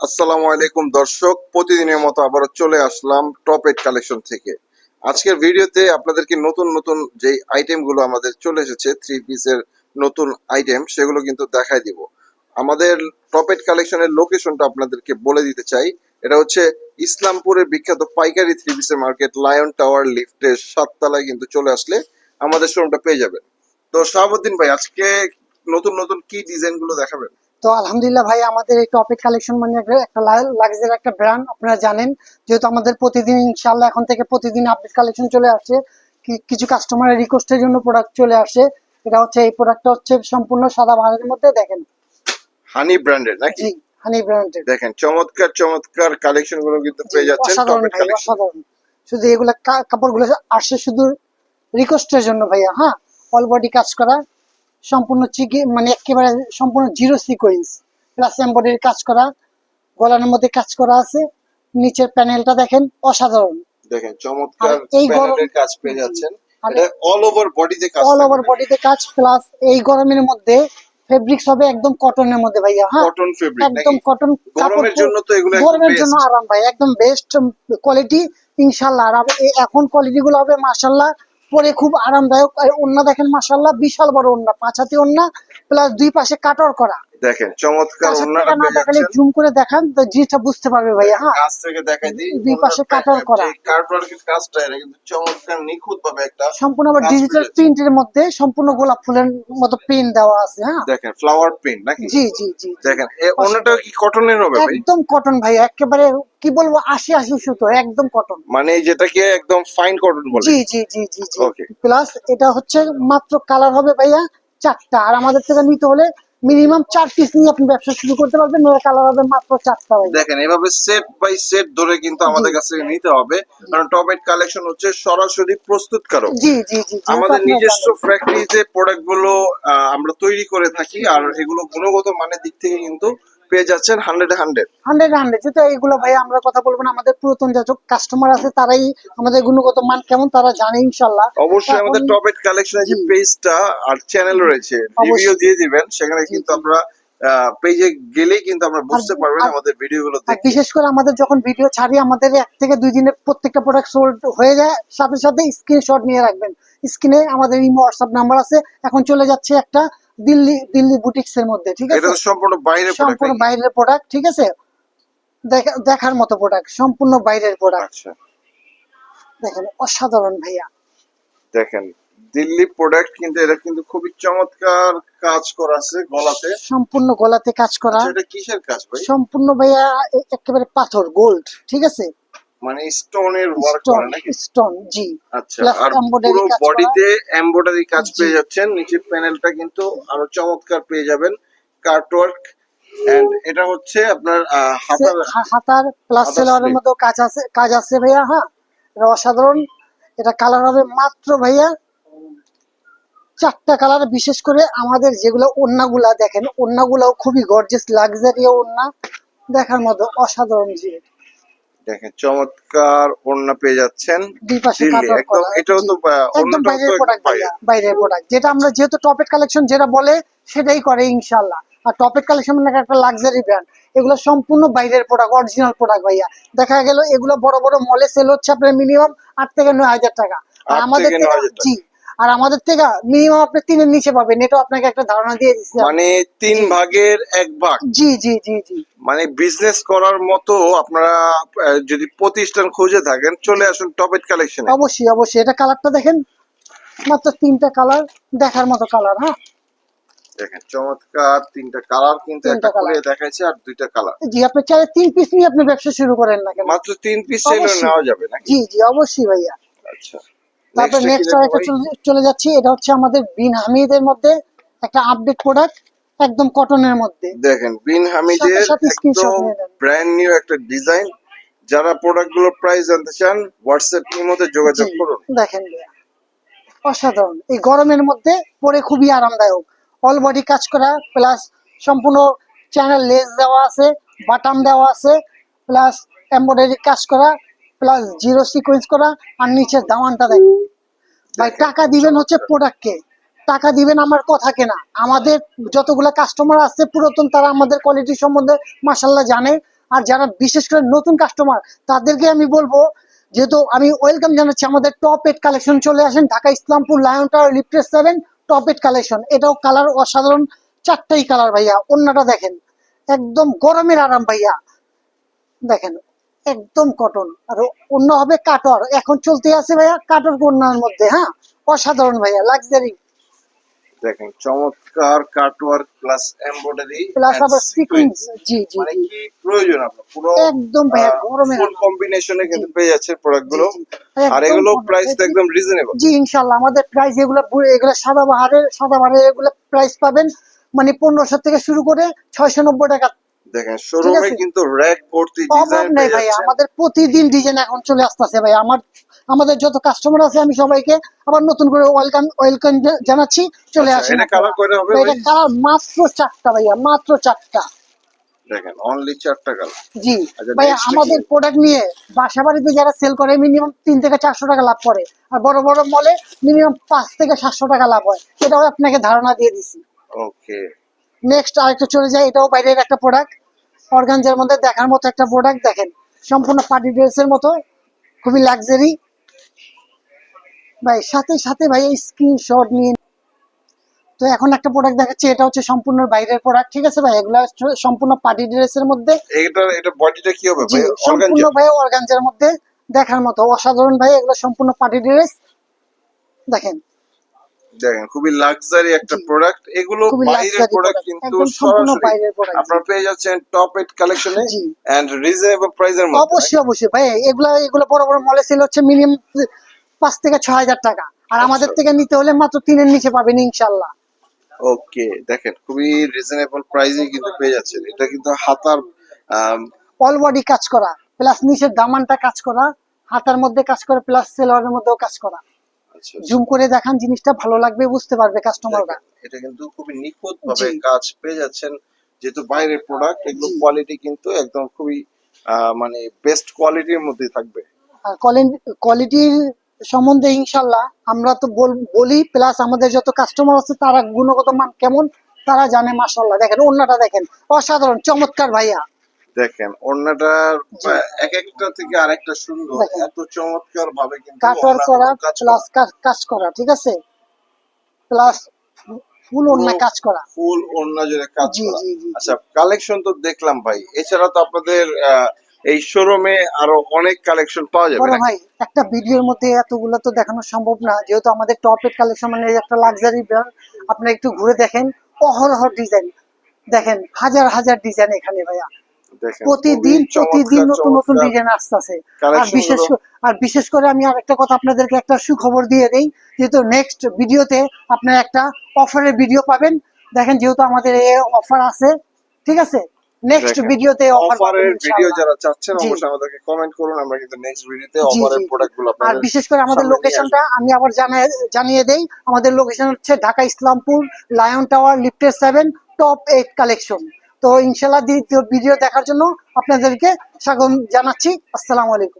আসসালামু আলাইকুম, দর্শক। প্রতিদিনের মতো আবারও চলে আসলাম টপ এইট কালেকশন থেকে। আজকের ভিডিওতে আপনাদেরকে নতুন নতুন যে আইটেমগুলো আমাদের চলে এসেছে থ্রি পিসের নতুন আইটেম সেগুলো কিন্তু দেখাই দিব। আমাদের টপ এইট কালেকশনের লোকেশনটা আপনাদেরকে বলে দিতে চাই। এটা হচ্ছে ইসলামপুরের বিখ্যাত পাইকারি থ্রি পিসের মার্কেট লায়ন টাওয়ার লিফটের সাততলায় কিন্তু চলে আসলে আমাদের শোরুমটা পেয়ে যাবেন। তো শাহাবুদ্দিন ভাই, আজকে নতুন নতুন কি ডিজাইনগুলো দেখাবেন? তো আলহামদুলিল্লাহ ভাই আমাদের এই টপিক কালেকশন মানে একটা- লাক্সারি একটা ব্র্যান্ড আপনারা জানেন। যেহেতু আমাদের প্রতিদিন ইনশাল্লাহ এখন থেকে প্রতিদিন আপডেট কালেকশন চলে আসছে। কিছু কাস্টমারের রিকোয়েস্টের জন্য প্রোডাক্ট চলে আসে এটা হচ্ছে এই প্রোডাক্টটা হচ্ছে সম্পূর্ণ সাদা বাহারের মধ্যে দেখেন। হানি ব্র্যান্ডের নাকি? হানি ব্র্যান্ডের দেখেন চমৎকার চমৎকার কালেকশনগুলো কিন্তু পেয়ে যাচ্ছেন অসাধারণ টপের কালেকশন শুধু এগুলা কাপড়গুলো আসে শুধু রিকোয়েস্টের জন্য ভাইয়া হ্যাঁ? অল বডি কাজ করা সম্পূর্ণ চিকি মানে একেবারে সম্পূর্ণ জিরো সিকোয়েন্স প্লাস এম্বয়ডারি কাজ করা গলার মধ্যে কাজ করা আছে। নিচের প্যানেলটা দেখেন অসাধারণ। দেখেন চমৎকার এই গরম- প্যানেলের কাজ পেয়ে যাচ্ছেন। এটা অল ওভার বডিতে কাজ অল ওভার বডিতে কাজ প্লাস এই গরমের মধ্যে ফেব্রিক্স হবে একদম কটনের মধ্যে ভাইয়া হ্যাঁ? কটন ফেব্রিক একদম কটন গরমের জন্য তো এগুলো গরমের জন্য আরাম ভাই একদম বেস্ট কোয়ালিটি ইনশাল্লাহ আর এখন কোয়ালিটি গুলো হবে মাশাল্লাহ পরে খুব আরামদায়ক। আর ওন্না দেখেন মাশাল্লাহ বিশাল বড় ওন্না পাঁচ হাতি ওন্না প্লাস দুই পাশে কাটর করা। দেখেন চমৎকার ওন্নাটা পেয়ে যাচ্ছেন জুম করে দেখান তো জিনিসটা বুঝতে পারবে ভাইয়া হ্যাঁ? কাছ থেকে দেখাই দিই দুই পাশে কাটার করা। কার্টওয়ার্কের কাজটা এটা কিন্তু চমৎকার নিখুঁত ভাবে একটা সম্পূর্ণ আবার ডিজিটাল। প্রিন্টের মধ্যে সম্পূর্ণ গোলাপ ফুলের মতো প্রিন্ট দেওয়া আছে হ্যাঁ? দেখেন ফ্লাওয়ার প্রিন্ট নাকি? জি জি জি। দেখেন এই ওন্নাটা কি কটনের হবে ভাই? একদম কটন ভাই একেবারে কি বলব আশি আশি সুতো একদম কটন মানে যেটাকে একদম ফাইন কটন বলে। জি জি জি জি জি। প্লাস এটা হচ্ছে মাত্র কালার হবে ভাইয়া চারটা আর আমাদের থেকে নিতে হলে মিনিমাম চার পিস নিয়ে আপনি ব্যবসা শুরু করতে পারবেন কালার হবে মাত্র চারটা দেখেন এভাবে সেট বাই সেট ধরে কিন্তু আমাদের কাছ নিতে হবে কারণ টমেট কালেকশন হচ্ছে সরাসরি প্রস্তুতকারক। জি জি জি আমাদের নিজস্ব। ফ্যাক্টরিতে প্রোডাক্টগুলো আহ, আমরা তৈরি করে থাকি আর এগুলো গুণগত মানের দিক থেকে কিন্তু পেয়ে যাচ্ছেন হান্ড্রেড হান্ড্রেড হান্ড্রেড হান্ড্রেড যেটা এগুলো ভাই আমরা কথা বলব না আমাদের পুরাতন যত কাস্টমার আছে তারাই আমাদের গুণগত মান কেমন তারা জানে ইনশাল্লাহ অবশ্যই আমাদের টপ এইট কালেকশনের যে পেজটা আর চ্যানেল রয়েছে। রিভিউ দিয়ে দিবেন সেখানে কিন্তু আমরা পেজে গেলেই কিন্তু আমরা বুঝতে পারবেন আমাদের ভিডিও গুলো দেখে বিশেষ করে আমাদের যখন ভিডিও ছাড়ি আমাদের এক থেকে দুই দিনে প্রত্যেকটা প্রোডাক্ট সোল্ড হয়ে যায় সাথে সাথে স্ক্রিনশট নিয়ে রাখবেন। স্ক্রিনে আমাদের ইমো হোয়াটসঅ্যাপ নাম্বার আছে এখন চলে যাচ্ছে একটা দিল্লি দিল্লি বুটিক্স এর মধ্যে ঠিক আছে? সম্পূর্ণ বাইরে সম্পূর্ণ বাইরের প্রোডাক্ট ঠিক আছে? দেখা- দেখার মতো প্রোডাক্ট সম্পূর্ণ বাইরের প্রোডাক্ট দেখেন অসাধারণ ভাইয়া। দেখেন দিল্লি প্রোডাক্ট কিন্তু এটা কিন্তু খুবই চমৎকার কাজ করা আছে গলাতে। সম্পূর্ণ গলাতে কাজ করা। আচ্ছা, এটা কিসের কাজ ভাই? সম্পূর্ণ ভাইয়া একেবারে পাথর গোল্ড ঠিক আছে? মানে স্টোনের ওয়ার্ক করা নাকি? স্টোন জি। আচ্ছা আর পুরো বডিতে এমব্রয়ডারি কাজ পেয়ে যাচ্ছেন। নিচের প্যানেলটা কিন্তু আরও চমৎকার পেয়ে যাবেন। কার্টওয়ার্ক এন্ড এটা হচ্ছে আপনার হাতার হাতার প্লাস সেলোয়ারের। মধ্যে কাজ আছে কাজ আছে ভাইয়া হ্যাঁ? এটা অসাধারণ। এটা কালার হবে মাত্র ভাইয়া চারটা কালার বিশেষ করে আমাদের যেগুলো ওন্নাগুলা দেখেন ওন্নাগুলাও খুবই গর্জেস লাক্সারি ওন্না দেখার মতো অসাধারণ যে দেখেন চমৎকার ওড়না পেয়ে যাচ্ছেন দুই পাশে দিল্লি। কাটার একদম এটাও তো একদম বাইরের প্রোডাক্ট বাইরের। প্রোডাক্ট যেটা আমরা যেহেতু টপেট কালেকশন যেটা বলে সেটাই করে ইনশাল্লাহ আর টপেট কালেকশন মানে একটা লাক্সারি ব্র্যান্ড এগুলো সম্পূর্ণ বাইরের প্রোডাক্ট অরিজিনাল প্রোডাক্ট ভাইয়া। দেখা গেল এগুলো বড় বড় মলে সেল হচ্ছে আপনার মিনিমাম আট থেকে নয় হাজার টাকা। আর আমাদের থেকে থেকে 9,000 টাকা। জি। আর আমাদের থেকে মিনিমাম আপনি তিনের নিচে পাবেন এটাও আপনাকে একটা ধারণা দিয়ে দিচ্ছি। মানে তিন ভাগের এক ভাগ? জি জি জি জি। মানে বিজনেস করার মতো আপনারা যদি প্রতিষ্ঠান খুঁজে থাকেন চলে আসুন টপেট কালেকশন অবশ্যই অবশ্যই। এটা কালারটা দেখেন মাত্র তিনটা কালার দেখার মতো কালার হ্যাঁ? দেখেন চমৎকার তিনটা কালার কিন্তু একটা করে। দেখাচ্ছে আর দুইটা কালার জি আপনি চাইলে তিন পিস নিয়ে আপনি ব্যবসা শুরু করেন না কেন? মাত্র তিন পিস অবশ্যই। নেওয়া যাবে নাকি? জি জি অবশ্যই ভাইয়া। আচ্ছা। তারপর নেক্সট আরেকটা চলে- যাচ্ছি এটা হচ্ছে আমাদের বিন হামিদের মধ্যে একটা আপডেট প্রোডাক্ট একদম কটনের মধ্যে। দেখেন বিন হামিদের একদম ব্র্যান্ড নিউ একটা ডিজাইন যারা প্রোডাক্টগুলোর প্রাইস জানতে চান হোয়াটসঅ্যাপ মধ্যে যোগাযোগ করুন। দেখেন। অসাধারণ। এই গরমের মধ্যে পরে খুবই আরামদায়ক। অল বডি কাজ করা প্লাস সম্পূর্ণ চ্যানেল লেস দেওয়া আছে বাটাম দেওয়া আছে প্লাস এমব্রয়ডারি কাজ করা প্লাস জিরো সিকোয়েন্স করা আর নিচের দামানটা দেখেন। ভাই, টাকা দিবেন হচ্ছে প্রোডাক্টকে টাকা দিবেন আমার কথা কেনা আমাদের যতগুলো কাস্টমার আছে, পুরাতন, তারা আমাদের কোয়ালিটি সম্বন্ধে মাসাল্লাহ জানে। আর যারা বিশেষ করে নতুন কাস্টমার তাদেরকে আমি বলব, যেহেতু আমি ওয়েলকাম জানাচ্ছি, আমাদের টপ এড কালেকশন চলে আসেন, Dhaka Islampur Lion Tower lifted seven top Eid collection এটাও কালার অসাধারণ, চারটাই কালার ভাইয়া, অন্যটা দেখেন। একদম গরমের আরাম ভাইয়া। দেখেন একদম কটন। আর অন্য হবে কাটর। এখন চলতে আছে ভাইয়া কাটর কন্যার মধ্যে হ্যাঁ? অসাধারণ ভাইয়া লাক্সারি দেখেন চমৎকার কাটওয়ার্ক প্লাস এমব্রয়ডারি প্লাস আবার সিকুয়েন্স জি জি মানে কি প্রয়োজন আপনার? পুরো একদম ভাইয়া গরমে ফুল কম্বিনেশনে কিন্তু পেয়ে যাচ্ছে প্রোডাক্টগুলো জি, জি। আর এগুলো প্রাইস তো একদম রিজনেবল জি ইনশাল্লাহ আমাদের প্রাইস এগুলো এগুলো সাদা বাহারের সাদা বাহারের এগুলো প্রাইস পাবেন মানে পনেরোশো থেকে শুরু করে ছয়শো নব্বই টাকা দেখেন শোরুমে কিন্তু র্যাক ভর্তি ডিজাইন নেই ভাই আমাদের প্রতিদিন ডিজাইন এখন চলে আসতেছে ভাই। আমার আমাদের যত কাস্টমার আছে আমি সবাইকে আবার নতুন করে ওয়েলকাম ওয়েলকাম জানাচ্ছি। চলে আচ্ছা, আসেন এটা কালার কয়টা হবে ভাই, ভাই? এটা কালার মাত্র চারটা ভাইয়া মাত্র চারটা। দেখেন অনলি চারটা কালার জি। আচ্ছা, ভাইয়া আমাদের প্রোডাক্ট নিয়ে বাসা বাড়িতে যারা সেল করে মিনিমাম তিন থেকে চারশো টাকা লাভ করে। আর বড় বড় মলে মিনিমাম পাঁচ থেকে সাতশো টাকা লাভ হয়। এটাও আপনাকে ধারণা দিয়ে দিছি। ওকে নেক্সট আরেকটা চলে যায় এটাও বাইরের একটা প্রোডাক্ট অর্গানজার মধ্যে দেখার মতো একটা প্রোডাক্ট দেখেন। সম্পূর্ণ পার্টি ড্রেসের মতো খুবই লাক্সারি ভাই সাথে সাথে ভাই স্ক্রিনশট নিয়ে তো এখন একটা প্রোডাক্ট দেখাচ্ছি এটা হচ্ছে সম্পূর্ণ বাইরের প্রোডাক্ট ঠিক আছে ভাই? এগুলো সম্পূর্ণ পার্টি ড্রেসের মধ্যে। এটা এটা বডিটা কি হবে ভাই? সম্পূর্ণ ভাই অর্গানজার মধ্যে দেখার মতো। অসাধারণ ভাই এগুলো সম্পূর্ণ পার্টি ড্রেস দেখেন দেখেন খুবই লাক্সারি একটা প্রোডাক্ট এগুলো বাইরের প্রোডাক্ট কিন্তু সরাসরি। আপনারা পেয়ে যাচ্ছেন টপ এট কালেকশনে এন্ড রিজনেবল প্রাইসের মধ্যে। অবশ্যই অবশ্যই। ভাই এগুলা এগুলো বড় বড় মলে সেল হচ্ছে মিনিমাম থেকে টাকা। আর আমাদের আচ্ছা। থেকে নিতে হলে মাত্র তিনের নিচে পাবেন ইনশাল্লাহ ওকে দেখেন খুবই রিজনেবল প্রাইসে কিন্তু পেয়ে যাচ্ছেন। এটা কিন্তু হাতার অল বডি কাজ করা প্লাস নিচের দামানটা কাজ করা হাতার মধ্যে কাজ করা প্লাস সেলোয়ারের মধ্যেও কাজ করা। জুম করে দেখান জিনিসটা ভালো লাগবে বুঝতে পারবে কাস্টমাররা এটা কিন্তু খুবই নিখুঁত ভাবে কাজ পেয়ে যাচ্ছেন যেহেতু বাইরের প্রোডাক্ট এগুলো কোয়ালিটি কিন্তু একদম খুবই মানে বেস্ট কোয়ালিটির মধ্যে থাকবে। কোয়ালিটির সম্বন্ধে ইনশাল্লাহ আমরা তো বল- বলি প্লাস আমাদের যত কাস্টমার আছে তারা গুণগত মান কেমন তারা জানে মাসাল্লাহ দেখেন অন্যটা দেখেন অসাধারণ চমৎকার ভাইয়া। দেখেন ওড়নাটার। এক একটা থেকে আরেকটা সুন্দর এত চমৎকার ভাবে কিন্তু কাটওয়ার করা প্লাস কাজ করা ঠিক আছে? প্লাস ফুল ওড়না কাজ করা। ফুল ওড়না জুড়ে কাজ করা। আচ্ছা কালেকশন তো দেখলাম ভাই। এছাড়া তো আপনাদের এই শোরুমে আরও অনেক কালেকশন পাওয়া যাবে ভাই একটা ভিডিওর মধ্যে এতগুলো তো দেখানো সম্ভব না। যেহেতু আমাদের টপ এর কালেকশন মানে একটা লাক্সারি ব্র্যান্ড আপনারা একটু ঘুরে দেখেন। অহরহ ডিজাইন দেখেন হাজার হাজার ডিজাইন এখানে ভাইয়া। প্রতিদিন প্রতিদিন নতুন নতুন ডিজাইন আসতেছে। আর বিশেষ আর বিশেষ করে আমি আরেকটা কথা আপনাদেরকে একটা সুখবর দিয়ে দেই যেহেতু নেক্সট ভিডিওতে আপনারা একটা অফারের ভিডিও পাবেন। দেখেন যেহেতু আমাদের এই অফার আছে ঠিক আছে? নেক্সট ভিডিওতে অফারের ভিডিও যারা চাচ্ছেন অবশ্যই আমাদেরকে কমেন্ট করুন আমরা কিন্তু নেক্সট ভিডিওতে অফারের জি। প্রোডাক্টগুলো আর বিশেষ করে আমাদের লোকেশনটা আমি আবার জানিয়ে জানিয়ে দেই আমাদের লোকেশন হচ্ছে Dhaka Islampur Lion Tower lifted seven top eight collection তো ইনশাল্লাহ দ্বিতীয় ভিডিও দেখার জন্য আপনাদেরকে স্বাগত জানাচ্ছি। আসসালামু আলাইকুম।